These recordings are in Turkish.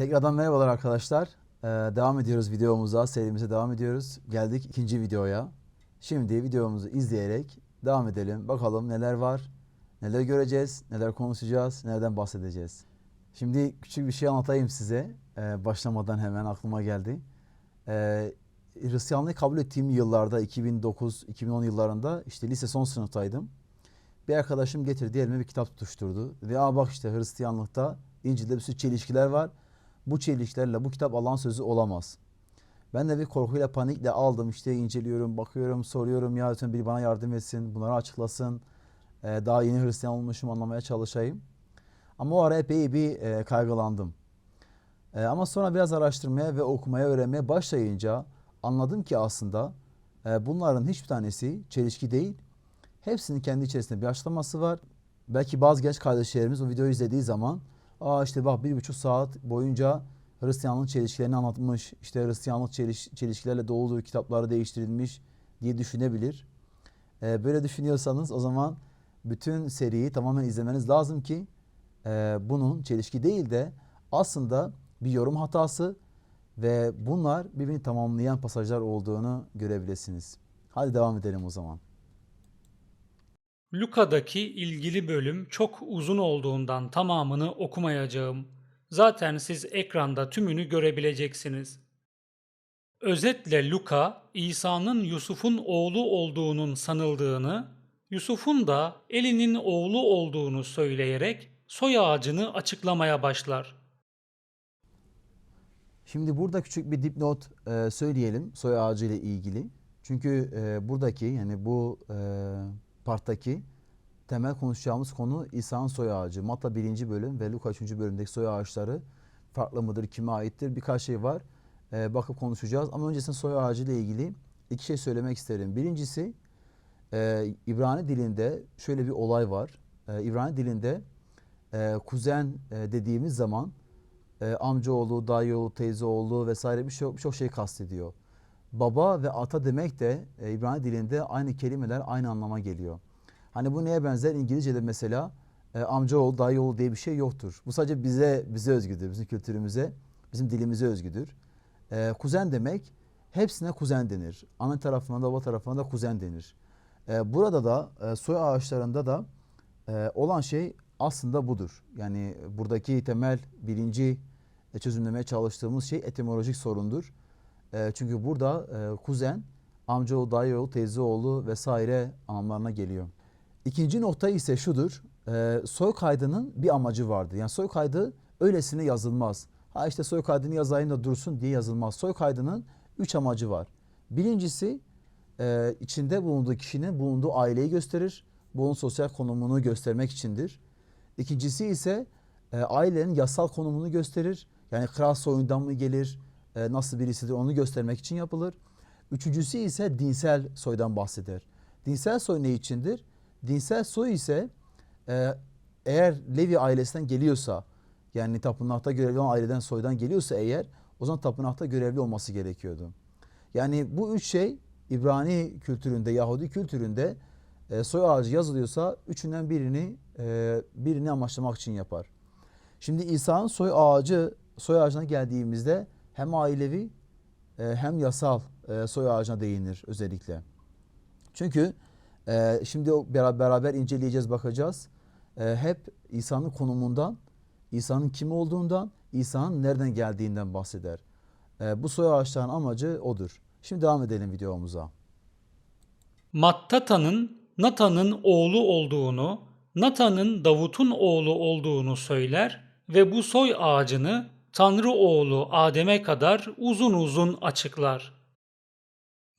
Tekrardan merhabalar arkadaşlar. Ee, devam ediyoruz videomuza, serimize devam ediyoruz. Geldik ikinci videoya. Şimdi videomuzu izleyerek devam edelim. Bakalım neler var, neler göreceğiz, neler konuşacağız, nereden bahsedeceğiz. Şimdi küçük bir şey anlatayım size. Ee, başlamadan hemen aklıma geldi. Ee, Hristiyanlığı kabul ettiğim yıllarda 2009-2010 yıllarında işte lise son sınıftaydım. Bir arkadaşım getirdi elime bir kitap tutuşturdu. Dedi aa bak işte Hristiyanlıkta İncil'de bir sürü çelişkiler var. Bu çelişkilerle bu kitap Allah'ın sözü olamaz. Ben de bir korkuyla panikle aldım işte inceliyorum, bakıyorum, soruyorum ya lütfen biri bana yardım etsin, bunları açıklasın. Ee, daha yeni Hristiyan olmuşum anlamaya çalışayım. Ama o ara epey bir e, kaygılandım. E, ama sonra biraz araştırmaya ve okumaya öğrenmeye başlayınca anladım ki aslında e, bunların hiçbir tanesi çelişki değil. Hepsinin kendi içerisinde bir açıklaması var. Belki bazı genç kardeşlerimiz o videoyu izlediği zaman Aa işte bak bir buçuk saat boyunca Hristiyanlık çelişkilerini anlatmış. İşte Hristiyanlık çeliş, çelişkilerle doludur, kitapları değiştirilmiş diye düşünebilir. Ee, böyle düşünüyorsanız o zaman bütün seriyi tamamen izlemeniz lazım ki e, bunun çelişki değil de aslında bir yorum hatası ve bunlar birbirini tamamlayan pasajlar olduğunu görebilirsiniz. Hadi devam edelim o zaman. Luka'daki ilgili bölüm çok uzun olduğundan tamamını okumayacağım. Zaten siz ekranda tümünü görebileceksiniz. Özetle Luka, İsa'nın Yusuf'un oğlu olduğunun sanıldığını, Yusuf'un da Eli'nin oğlu olduğunu söyleyerek soy ağacını açıklamaya başlar. Şimdi burada küçük bir dipnot e, söyleyelim soy ağacı ile ilgili. Çünkü e, buradaki yani bu e, parttaki temel konuşacağımız konu İsa'nın soy ağacı. Matta 1. bölüm ve Luka 3. bölümdeki soy ağaçları farklı mıdır, kime aittir birkaç şey var. E, bakıp konuşacağız ama öncesinde soy ağacı ile ilgili iki şey söylemek isterim. Birincisi e, İbrani dilinde şöyle bir olay var. E, İbrani dilinde e, kuzen e, dediğimiz zaman e, amcaoğlu, dayıoğlu, teyzeoğlu vesaire birçok birçok şey kastediyor. Baba ve ata demek de e, İbrani dilinde aynı kelimeler aynı anlama geliyor. Hani bu neye benzer? İngilizce'de mesela e, amcaoğlu, dayıoğlu diye bir şey yoktur. Bu sadece bize bize özgüdür, bizim kültürümüze, bizim dilimize özgüdür. E, kuzen demek hepsine kuzen denir. Ana tarafına da baba tarafına da kuzen denir. E, burada da e, soy ağaçlarında da e, olan şey aslında budur. Yani buradaki temel birinci e, çözümlemeye çalıştığımız şey etimolojik sorundur. E, çünkü burada e, kuzen, amcaoğlu, dayıoğlu, teyzeoğlu vesaire anlamlarına geliyor. İkinci nokta ise şudur. E, soy kaydının bir amacı vardır. Yani soy kaydı öylesine yazılmaz. Ha işte soy kaydını yazayım da dursun diye yazılmaz. Soy kaydının üç amacı var. Birincisi e, içinde bulunduğu kişinin bulunduğu aileyi gösterir. Bunun sosyal konumunu göstermek içindir. İkincisi ise e, ailenin yasal konumunu gösterir. Yani kral soyundan mı gelir, e, nasıl birisidir onu göstermek için yapılır. Üçüncüsü ise dinsel soydan bahseder. Dinsel soy ne içindir? Dinsel soy ise e, eğer Levi ailesinden geliyorsa yani tapınakta görevli olan aileden soydan geliyorsa eğer o zaman tapınakta görevli olması gerekiyordu. Yani bu üç şey İbrani kültüründe, Yahudi kültüründe e, soy ağacı yazılıyorsa üçünden birini e, birini amaçlamak için yapar. Şimdi İsa'nın soy ağacı soy ağacına geldiğimizde hem ailevi e, hem yasal e, soy ağacına değinir özellikle. Çünkü e, şimdi beraber, inceleyeceğiz, bakacağız. Hep İsa'nın konumundan, İsa'nın kim olduğundan, İsa'nın nereden geldiğinden bahseder. Bu soy ağaçlarının amacı odur. Şimdi devam edelim videomuza. Mattata'nın Natan'ın oğlu olduğunu, Natan'ın Davut'un oğlu olduğunu söyler ve bu soy ağacını Tanrı oğlu Adem'e kadar uzun uzun açıklar.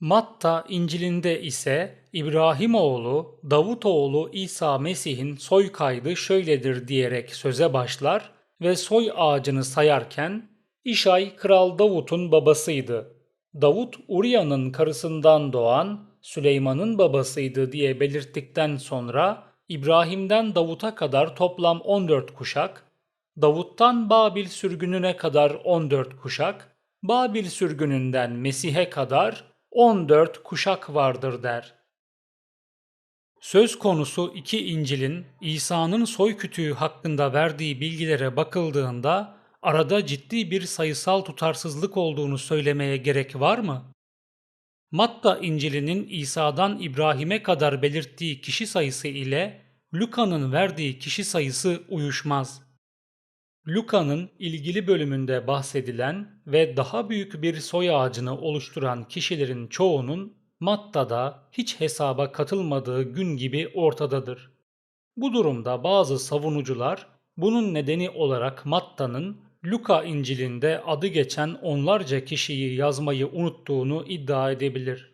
Matta İncil'inde ise İbrahim oğlu, Davut oğlu İsa Mesih'in soy kaydı şöyledir diyerek söze başlar ve soy ağacını sayarken İşay Kral Davut'un babasıydı. Davut Uriya'nın karısından doğan Süleyman'ın babasıydı diye belirttikten sonra İbrahim'den Davut'a kadar toplam 14 kuşak, Davut'tan Babil sürgününe kadar 14 kuşak, Babil sürgününden Mesih'e kadar 14 kuşak vardır der. Söz konusu iki İncil'in İsa'nın soy kütüğü hakkında verdiği bilgilere bakıldığında Arada ciddi bir sayısal tutarsızlık olduğunu söylemeye gerek var mı? Matta İncil'inin İsa'dan İbrahim'e kadar belirttiği kişi sayısı ile Luka'nın verdiği kişi sayısı uyuşmaz. Luka'nın ilgili bölümünde bahsedilen ve daha büyük bir soy ağacını oluşturan kişilerin çoğunun Matta'da hiç hesaba katılmadığı gün gibi ortadadır. Bu durumda bazı savunucular bunun nedeni olarak Matta'nın Luka İncil'inde adı geçen onlarca kişiyi yazmayı unuttuğunu iddia edebilir.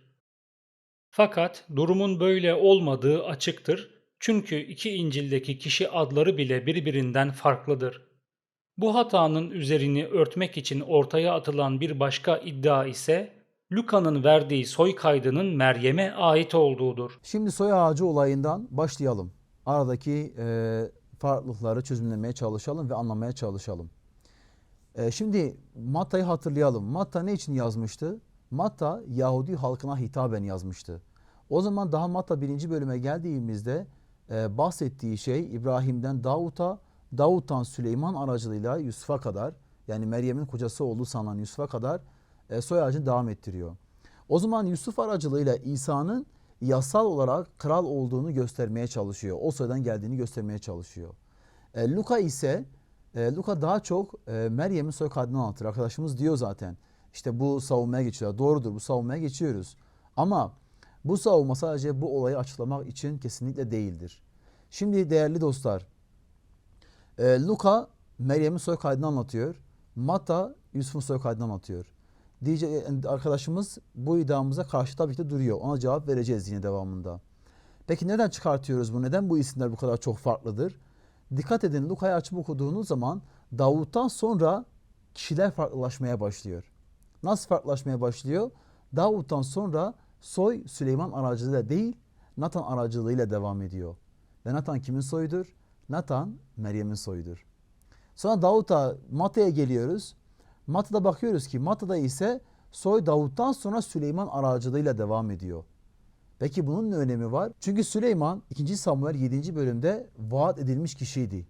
Fakat durumun böyle olmadığı açıktır çünkü iki İncil'deki kişi adları bile birbirinden farklıdır. Bu hatanın üzerini örtmek için ortaya atılan bir başka iddia ise Luka'nın verdiği soy kaydının Meryem'e ait olduğudur. Şimdi soy ağacı olayından başlayalım. Aradaki e, farklılıkları çözümlemeye çalışalım ve anlamaya çalışalım. E, şimdi Matta'yı hatırlayalım. Matta ne için yazmıştı? Matta Yahudi halkına hitaben yazmıştı. O zaman daha Matta birinci bölüme geldiğimizde e, bahsettiği şey İbrahim'den Davut'a, Davut'tan Süleyman aracılığıyla Yusuf'a kadar yani Meryem'in kocası olduğu sanılan Yusuf'a kadar e, soy ağacını devam ettiriyor. O zaman Yusuf aracılığıyla İsa'nın yasal olarak kral olduğunu göstermeye çalışıyor. O soydan geldiğini göstermeye çalışıyor. E, Luka ise e, Luka daha çok e, Meryem'in soy kaydını anlatır. Arkadaşımız diyor zaten. İşte bu savunmaya geçiyor. Doğrudur bu savunmaya geçiyoruz. Ama bu savunma sadece bu olayı açıklamak için kesinlikle değildir. Şimdi değerli dostlar, e, Luka Meryem'in soy kaydını anlatıyor. Matta Yusuf'un soy kaydını anlatıyor. Diyece arkadaşımız bu iddiamıza karşı tabii ki de duruyor. Ona cevap vereceğiz yine devamında. Peki neden çıkartıyoruz bu? Neden bu isimler bu kadar çok farklıdır? Dikkat edin Luka'yı açıp okuduğunuz zaman Davut'tan sonra kişiler farklılaşmaya başlıyor. Nasıl farklılaşmaya başlıyor? Davut'tan sonra soy Süleyman aracılığıyla değil Natan aracılığıyla devam ediyor. Ve Natan kimin soyudur? Natan Meryem'in soyudur. Sonra Davut'a Matta'ya geliyoruz. Matta'da bakıyoruz ki Matta'da ise soy Davut'tan sonra Süleyman aracılığıyla devam ediyor. Peki bunun ne önemi var? Çünkü Süleyman 2. Samuel 7. bölümde vaat edilmiş kişiydi.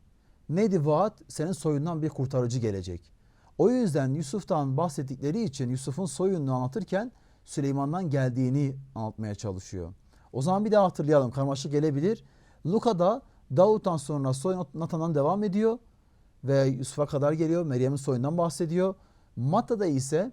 Neydi vaat? Senin soyundan bir kurtarıcı gelecek. O yüzden Yusuf'tan bahsettikleri için Yusuf'un soyunu anlatırken Süleyman'dan geldiğini anlatmaya çalışıyor. O zaman bir daha hatırlayalım. Karmaşık gelebilir. Luka'da Davut'tan sonra soy Natan'dan devam ediyor ve Yusuf'a kadar geliyor. Meryem'in soyundan bahsediyor. Matta'da ise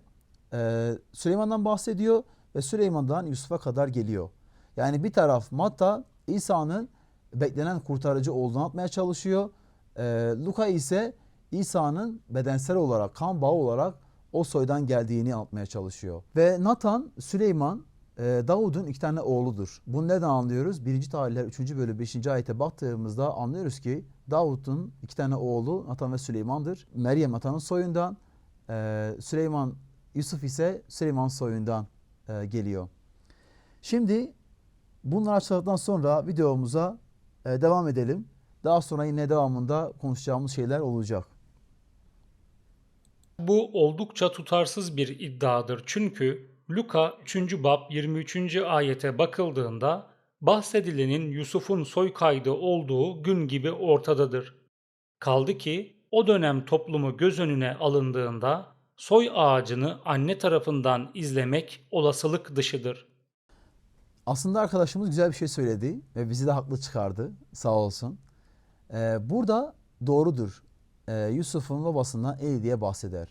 e, Süleyman'dan bahsediyor ve Süleyman'dan Yusuf'a kadar geliyor. Yani bir taraf Matta İsa'nın beklenen kurtarıcı olduğunu anlatmaya çalışıyor. E, Luka ise İsa'nın bedensel olarak, kan bağı olarak o soydan geldiğini anlatmaya çalışıyor. Ve Nathan, Süleyman, Davud'un iki tane oğludur. Bunu neden anlıyoruz? 1. Tarihler 3. bölüm 5. ayete baktığımızda anlıyoruz ki Davud'un iki tane oğlu Nathan ve Süleyman'dır. Meryem Nathan'ın soyundan, e, Süleyman Yusuf ise Süleyman soyundan e, geliyor. Şimdi bunları açıkladıktan sonra videomuza e, devam edelim. Daha sonra yine devamında konuşacağımız şeyler olacak. Bu oldukça tutarsız bir iddiadır çünkü Luka 3. bab 23. ayete bakıldığında bahsedilenin Yusuf'un soy kaydı olduğu gün gibi ortadadır. Kaldı ki o dönem toplumu göz önüne alındığında soy ağacını anne tarafından izlemek olasılık dışıdır. Aslında arkadaşımız güzel bir şey söyledi ve bizi de haklı çıkardı sağ olsun. Ee, burada doğrudur. Ee, Yusuf'un babasından Eli diye bahseder.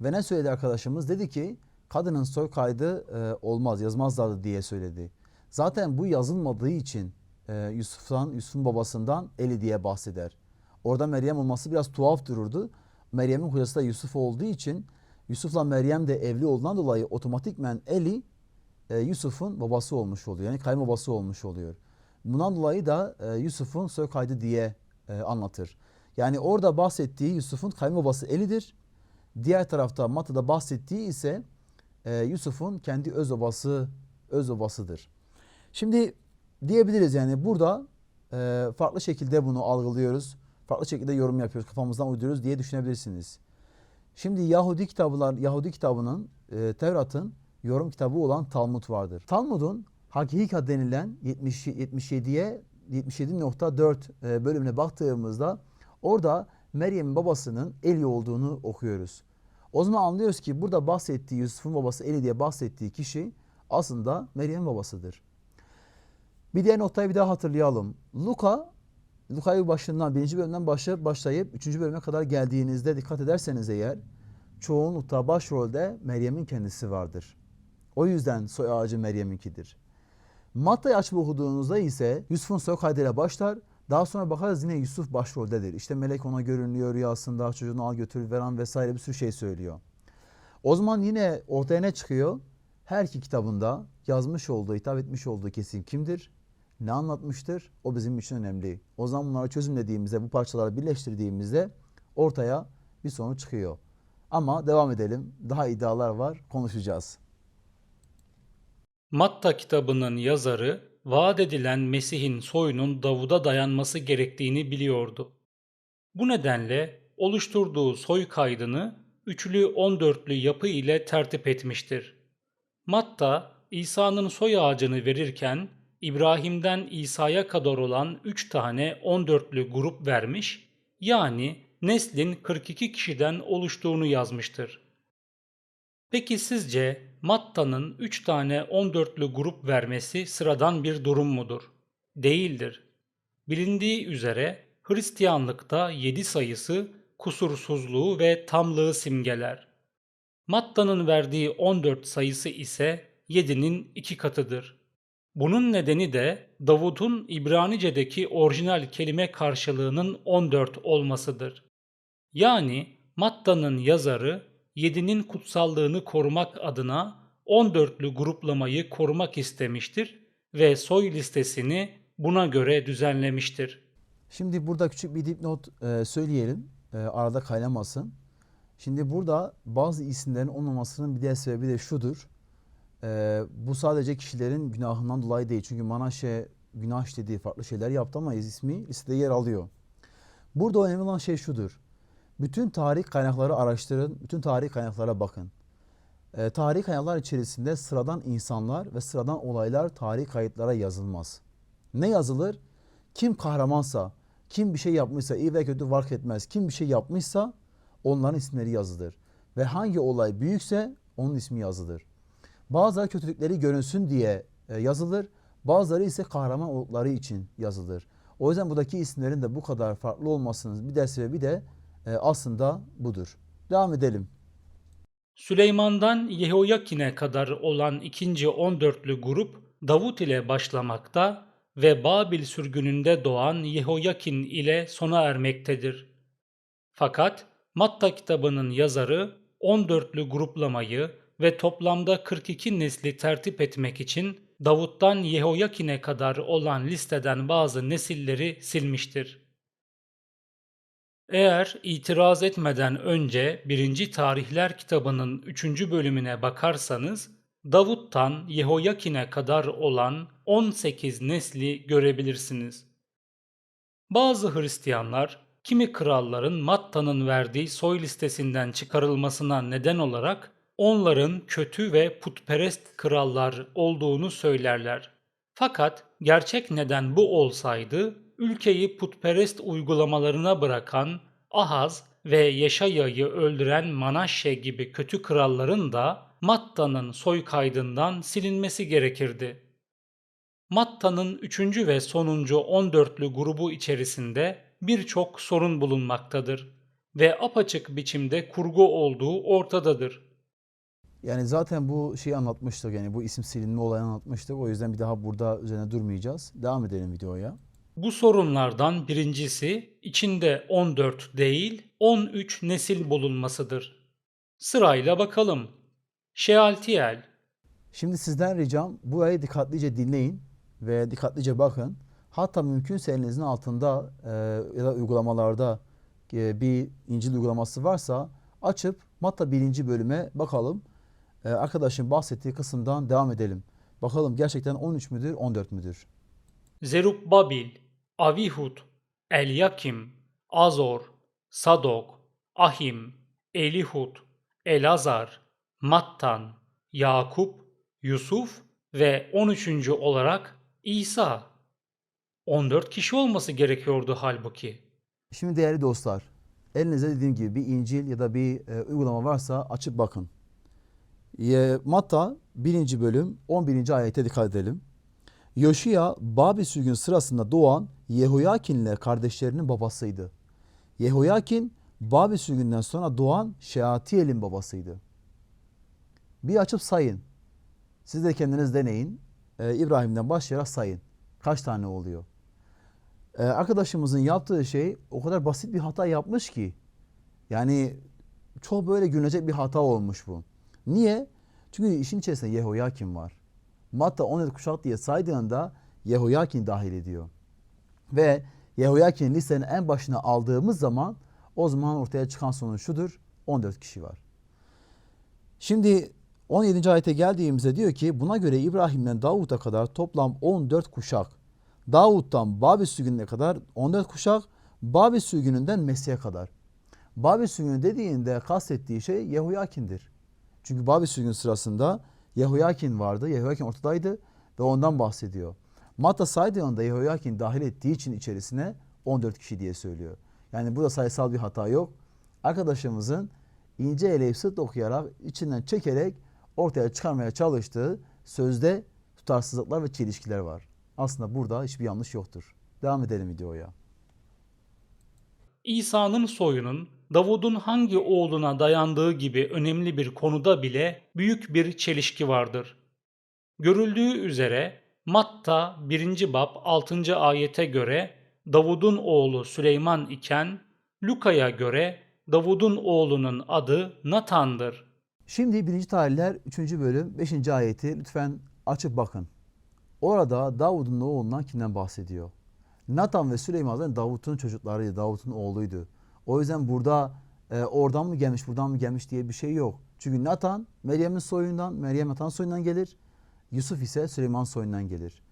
Ve ne söyledi arkadaşımız? Dedi ki kadının soy kaydı e, olmaz yazmazlardı diye söyledi. Zaten bu yazılmadığı için e, Yusuf'tan, Yusuf'un babasından Eli diye bahseder. Orada Meryem olması biraz tuhaf dururdu. Meryem'in kocası da Yusuf olduğu için Yusuf'la Meryem de evli olduğundan dolayı otomatikmen Eli e, Yusuf'un babası olmuş oluyor. Yani kayınbabası olmuş oluyor. Bundan dolayı da e, Yusuf'un soy kaydı diye e, anlatır. Yani orada bahsettiği Yusuf'un kayınbabası Eli'dir. Diğer tarafta Matta'da bahsettiği ise e, Yusuf'un kendi öz babası öz babasıdır. Şimdi diyebiliriz yani burada e, farklı şekilde bunu algılıyoruz. Farklı şekilde yorum yapıyoruz, kafamızdan uyduruyoruz diye düşünebilirsiniz. Şimdi Yahudi kitabılar, Yahudi kitabının, e, Tevrat'ın yorum kitabı olan Talmud vardır. Talmud'un Hakika denilen 70, 77'ye 77.4 e, bölümüne baktığımızda orada Meryem'in babasının Eli olduğunu okuyoruz. O zaman anlıyoruz ki burada bahsettiği Yusuf'un babası Eli diye bahsettiği kişi aslında Meryem'in babasıdır. Bir diğer noktayı bir daha hatırlayalım. Luka, Luka'yı başından, birinci bölümden başlayıp, başlayıp üçüncü bölüme kadar geldiğinizde dikkat ederseniz eğer çoğunlukta başrolde Meryem'in kendisi vardır. O yüzden soy ağacı Meryem'inkidir. Matta'yı açıp okuduğunuzda ise Yusuf'un soy kaydıyla başlar. Daha sonra bakarız yine Yusuf başroldedir. İşte melek ona görünüyor rüyasında çocuğunu al götür veren vesaire bir sürü şey söylüyor. O zaman yine ortaya ne çıkıyor? Her iki kitabında yazmış olduğu, hitap etmiş olduğu kesim kimdir? Ne anlatmıştır? O bizim için önemli. O zaman bunları çözümlediğimizde, bu parçaları birleştirdiğimizde ortaya bir sonuç çıkıyor. Ama devam edelim. Daha iddialar var, konuşacağız. Matta kitabının yazarı vaat edilen Mesih'in soyunun Davud'a dayanması gerektiğini biliyordu. Bu nedenle oluşturduğu soy kaydını üçlü 14'lü yapı ile tertip etmiştir. Matta, İsa'nın soy ağacını verirken İbrahim'den İsa'ya kadar olan 3 tane 14'lü grup vermiş, yani neslin 42 kişiden oluştuğunu yazmıştır. Peki sizce Matta'nın 3 tane 14'lü grup vermesi sıradan bir durum mudur? Değildir. Bilindiği üzere Hristiyanlıkta 7 sayısı kusursuzluğu ve tamlığı simgeler. Matta'nın verdiği 14 sayısı ise 7'nin iki katıdır. Bunun nedeni de Davut'un İbranice'deki orijinal kelime karşılığının 14 olmasıdır. Yani Matta'nın yazarı 7'nin kutsallığını korumak adına 14'lü gruplamayı korumak istemiştir ve soy listesini buna göre düzenlemiştir. Şimdi burada küçük bir dipnot e, söyleyelim. E, arada kaynamasın. Şimdi burada bazı isimlerin olmamasının bir diğer sebebi de şudur. E, bu sadece kişilerin günahından dolayı değil. Çünkü Manaşe günah işlediği farklı şeyler yaptı ama ismi listede yer alıyor. Burada önemli olan şey şudur. Bütün tarih kaynakları araştırın, bütün tarih kaynaklara bakın. E, tarih kaynaklar içerisinde sıradan insanlar ve sıradan olaylar tarih kayıtlara yazılmaz. Ne yazılır? Kim kahramansa, kim bir şey yapmışsa, iyi ve kötü fark etmez. Kim bir şey yapmışsa onların isimleri yazılır. Ve hangi olay büyükse onun ismi yazılır. Bazıları kötülükleri görünsün diye e, yazılır. Bazıları ise kahraman oldukları için yazılır. O yüzden buradaki isimlerin de bu kadar farklı olmasının bir de sebebi de aslında budur. Devam edelim. Süleyman'dan Yehoyakin'e kadar olan ikinci 14'lü grup Davut ile başlamakta ve Babil sürgününde doğan Yehoyakin ile sona ermektedir. Fakat Matta kitabının yazarı 14'lü gruplamayı ve toplamda 42 nesli tertip etmek için Davut'tan Yehoyakin'e kadar olan listeden bazı nesilleri silmiştir. Eğer itiraz etmeden önce 1. Tarihler kitabının 3. bölümüne bakarsanız Davut'tan Yehoyakin'e kadar olan 18 nesli görebilirsiniz. Bazı Hristiyanlar kimi kralların Matta'nın verdiği soy listesinden çıkarılmasına neden olarak onların kötü ve putperest krallar olduğunu söylerler. Fakat gerçek neden bu olsaydı ülkeyi putperest uygulamalarına bırakan Ahaz ve Yeşaya'yı öldüren Manaşşe gibi kötü kralların da Matta'nın soy kaydından silinmesi gerekirdi. Matta'nın 3. ve sonuncu 14'lü grubu içerisinde birçok sorun bulunmaktadır ve apaçık biçimde kurgu olduğu ortadadır. Yani zaten bu şeyi anlatmıştık yani bu isim silinme olayını anlatmıştık. O yüzden bir daha burada üzerine durmayacağız. Devam edelim videoya. Bu sorunlardan birincisi içinde 14 değil 13 nesil bulunmasıdır. Sırayla bakalım. Şealtiel, Şimdi sizden ricam burayı dikkatlice dinleyin ve dikkatlice bakın. Hatta mümkünse elinizin altında e, ya da uygulamalarda e, bir İncil uygulaması varsa açıp Matta birinci bölüme bakalım. E, arkadaşın bahsettiği kısımdan devam edelim. Bakalım gerçekten 13 müdür 14 müdür? Zerubbabil, Avihud, Elyakim, Azor, Sadok, Ahim, Elihud, Elazar, Mattan, Yakup, Yusuf ve 13. olarak İsa. 14 kişi olması gerekiyordu halbuki. Şimdi değerli dostlar, elinizde dediğim gibi bir İncil ya da bir e, uygulama varsa açıp bakın. Ye, Matta 1. bölüm 11. ayete dikkat edelim. Yoşiya Babil sürgün sırasında doğan Yehoyakin'le kardeşlerinin babasıydı. Yehoyakin Babil sürgünden sonra doğan Şeatiel'in babasıydı. Bir açıp sayın. Siz de kendiniz deneyin. Ee, İbrahim'den başlayarak sayın. Kaç tane oluyor? Ee, arkadaşımızın yaptığı şey o kadar basit bir hata yapmış ki. Yani çok böyle gülünecek bir hata olmuş bu. Niye? Çünkü işin içerisinde Yehoyakin var. Matta 17 kuşak diye saydığında Yehoyakin dahil ediyor. Ve Yehoyakin listenin en başına aldığımız zaman o zaman ortaya çıkan sonuç şudur. 14 kişi var. Şimdi 17. ayete geldiğimizde diyor ki buna göre İbrahim'den Davut'a kadar toplam 14 kuşak. Davut'tan Babil sürgününe kadar 14 kuşak. Babil sürgününden Mesih'e kadar. Babil sürgünü dediğinde kastettiği şey Yehoyakin'dir. Çünkü Babil sürgünü sırasında Yehoyakin vardı. Yehoyakin ortadaydı ve ondan bahsediyor. Matta saydığında Yehoyakin dahil ettiği için içerisine 14 kişi diye söylüyor. Yani burada sayısal bir hata yok. Arkadaşımızın ince eleyip sırt okuyarak içinden çekerek ortaya çıkarmaya çalıştığı sözde tutarsızlıklar ve çelişkiler var. Aslında burada hiçbir yanlış yoktur. Devam edelim videoya. İsa'nın soyunun Davud'un hangi oğluna dayandığı gibi önemli bir konuda bile büyük bir çelişki vardır. Görüldüğü üzere Matta 1. bab 6. ayete göre Davud'un oğlu Süleyman iken Luka'ya göre Davud'un oğlunun adı Natan'dır. Şimdi 1. Tarihler 3. bölüm 5. ayeti lütfen açıp bakın. Orada Davud'un oğlundan kimden bahsediyor? Natan ve Süleyman zaten Davut'un çocuklarıydı, Davut'un oğluydu. O yüzden burada e, oradan mı gelmiş, buradan mı gelmiş diye bir şey yok. Çünkü Natan Meryem'in soyundan, Meryem Natan soyundan gelir. Yusuf ise Süleyman soyundan gelir.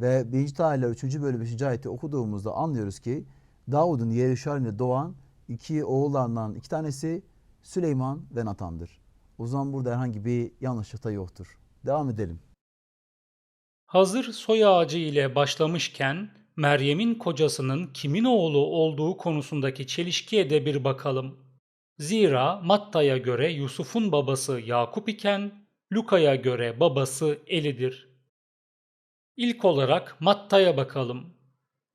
Ve 1. Tarihler 3. bölüm 5. ayeti okuduğumuzda anlıyoruz ki Davud'un Yeruşalim'de doğan iki oğullarından iki tanesi Süleyman ve Natan'dır. O zaman burada herhangi bir yanlışlık da yoktur. Devam edelim. Hazır soy ağacı ile başlamışken Meryem'in kocasının kimin oğlu olduğu konusundaki çelişkiye de bir bakalım. Zira Matta'ya göre Yusuf'un babası Yakup iken Luka'ya göre babası Eli'dir. İlk olarak Matta'ya bakalım.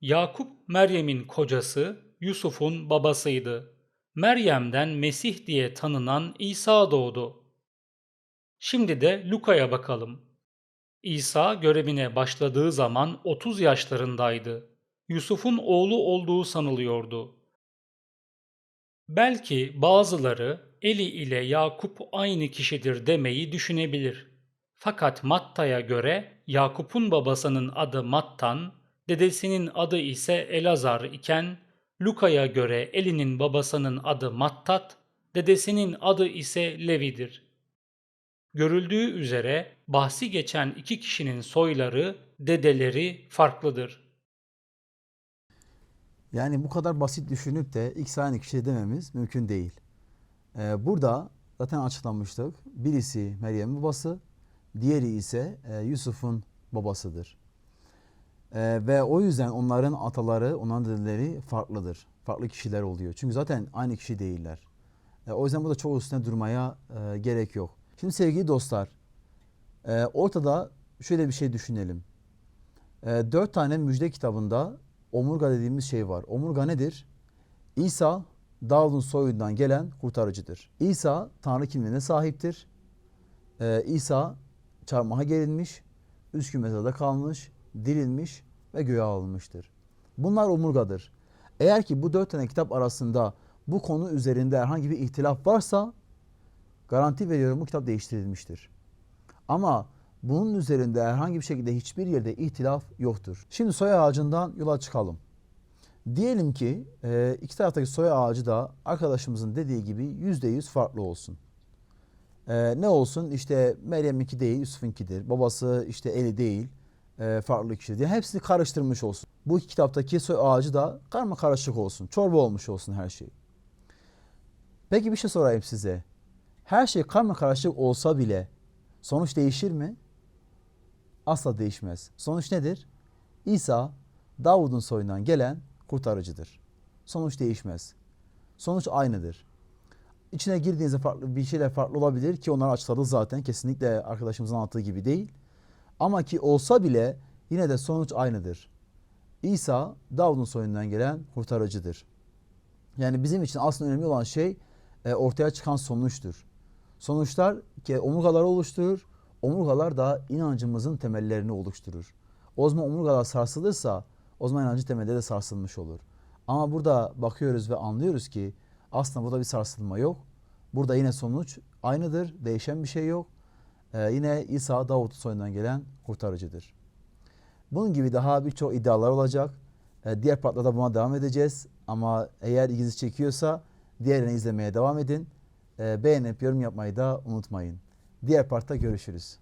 Yakup Meryem'in kocası, Yusuf'un babasıydı. Meryem'den Mesih diye tanınan İsa doğdu. Şimdi de Luka'ya bakalım. İsa görevine başladığı zaman 30 yaşlarındaydı. Yusuf'un oğlu olduğu sanılıyordu. Belki bazıları Eli ile Yakup aynı kişidir demeyi düşünebilir. Fakat Matta'ya göre Yakup'un babasının adı Mattan, dedesinin adı ise Elazar iken Luka'ya göre Eli'nin babasının adı Mattat, dedesinin adı ise Levi'dir. Görüldüğü üzere bahsi geçen iki kişinin soyları, dedeleri farklıdır. Yani bu kadar basit düşünüp de ikisi aynı kişi dememiz mümkün değil. Ee, burada zaten açıklamıştık. Birisi Meryem'in babası, diğeri ise e, Yusuf'un babasıdır. Ee, ve o yüzden onların ataları, onların dedeleri farklıdır. Farklı kişiler oluyor. Çünkü zaten aynı kişi değiller. E, o yüzden burada çok üstüne durmaya e, gerek yok. Şimdi sevgili dostlar, e, ortada şöyle bir şey düşünelim. E, dört tane müjde kitabında omurga dediğimiz şey var. Omurga nedir? İsa Davud'un soyundan gelen kurtarıcıdır. İsa Tanrı kimliğine sahiptir. Ee, İsa çarmıha gerilmiş, gün mezarda kalmış, dirilmiş ve göğe alınmıştır. Bunlar omurgadır. Eğer ki bu dört tane kitap arasında bu konu üzerinde herhangi bir ihtilaf varsa garanti veriyorum bu kitap değiştirilmiştir. Ama bunun üzerinde herhangi bir şekilde hiçbir yerde ihtilaf yoktur. Şimdi soy ağacından yola çıkalım. Diyelim ki e, iki taraftaki soy ağacı da arkadaşımızın dediği gibi yüzde yüz farklı olsun. E, ne olsun işte Meryem'inki değil Yusuf'unkidir. Babası işte Eli değil e, farklı kişi diye hepsini karıştırmış olsun. Bu iki kitaptaki soy ağacı da karma karışık olsun. Çorba olmuş olsun her şey. Peki bir şey sorayım size. Her şey karma karışık olsa bile sonuç değişir mi? Asla değişmez. Sonuç nedir? İsa Davud'un soyundan gelen kurtarıcıdır. Sonuç değişmez. Sonuç aynıdır. İçine girdiğinizde farklı bir şeyler farklı olabilir ki onları açıkladık zaten. Kesinlikle arkadaşımızın anlattığı gibi değil. Ama ki olsa bile yine de sonuç aynıdır. İsa Davud'un soyundan gelen kurtarıcıdır. Yani bizim için aslında önemli olan şey e, ortaya çıkan sonuçtur. Sonuçlar ki omurgaları oluşturur. Omurgalar da inancımızın temellerini oluşturur. O zaman omurgalar sarsılırsa o zaman inancın temelleri de sarsılmış olur. Ama burada bakıyoruz ve anlıyoruz ki aslında burada bir sarsılma yok. Burada yine sonuç aynıdır. Değişen bir şey yok. Ee, yine İsa Davut soyundan gelen kurtarıcıdır. Bunun gibi daha birçok iddialar olacak. Ee, diğer partlarda buna devam edeceğiz. Ama eğer ilginizi çekiyorsa diğerini izlemeye devam edin. Ee, beğenip yorum yapmayı da unutmayın. Diğer partta görüşürüz.